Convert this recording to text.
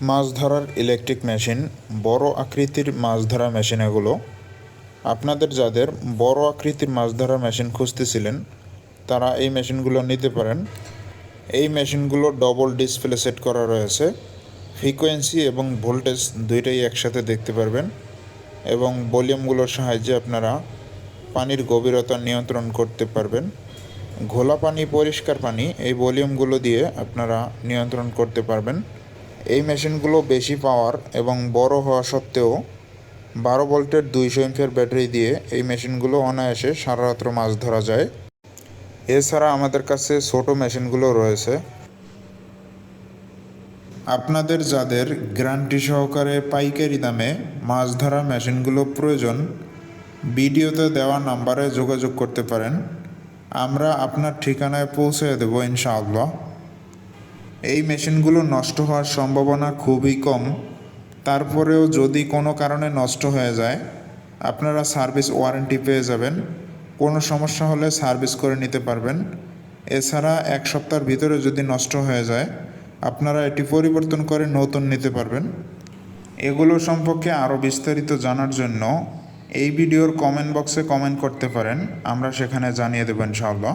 মাছ ধরার electric machine বড় আকৃতির মাছ ধরা মেশিন এগুলো আপনাদের যাদের বড় আকৃতির মাছ ধরা মেশিন খুঁজতেছিলেন, তারা এই মেশিনগুলো নিতে পারেন। এই মেশিনগুলো ডবল ডিসপ্লে সেট করা রয়েছে। ফ্রিকোয়েন্সি এবং ভোল্টেজ দুইটাই একসাথে দেখতে পারবেন এবং ভলিউমগুলোর সাহায্যে আপনারা পানির গভীরতা নিয়ন্ত্রণ করতে পারবেন। ঘোলা পানি, পরিষ্কার পানি, এই ভলিউমগুলো দিয়ে আপনারা নিয়ন্ত্রণ করতে পারবেন। এই মেশিনগুলো বেশি পাওয়ার এবং বড় হওয়া সত্ত্বেও বারো ভোল্টের দুইশো এমপিয়ার ব্যাটারি দিয়ে এই মেশিনগুলো অনায়াসে সারা রাত্র মাছ ধরা যায়। এছাড়া আমাদের কাছে ছোট মেশিনগুলো রয়েছে। আপনাদের যাদের গ্যারান্টি সহকারে পাইকারি দামে মাছ ধরা মেশিনগুলো প্রয়োজন, ভিডিওতে দেওয়া নাম্বারে যোগাযোগ করতে পারেন। আমরা আপনার ঠিকানায় পৌঁছে দেবো ইনশাআল্লাহ। এই মেশিনগুলো নষ্ট হওয়ার সম্ভাবনা খুবই কম। তারপরেও যদি কোনো কারণে নষ্ট হয়ে যায়, আপনারা সার্ভিস ওয়ারেন্টি পেয়ে যাবেন। কোনো সমস্যা হলে সার্ভিস করে নিতে পারবেন। এছাড়া এক সপ্তাহের ভিতরে যদি নষ্ট হয়ে যায়, আপনারা এটি পরিবর্তন করে নতুন নিতে পারবেন। এগুলো সম্পর্কে আরও বিস্তারিত জানার জন্য এই ভিডিওর কমেন্ট বক্সে কমেন্ট করতে পারেন। আমরা সেখানে জানিয়ে দেবো ইনশাআল্লাহ।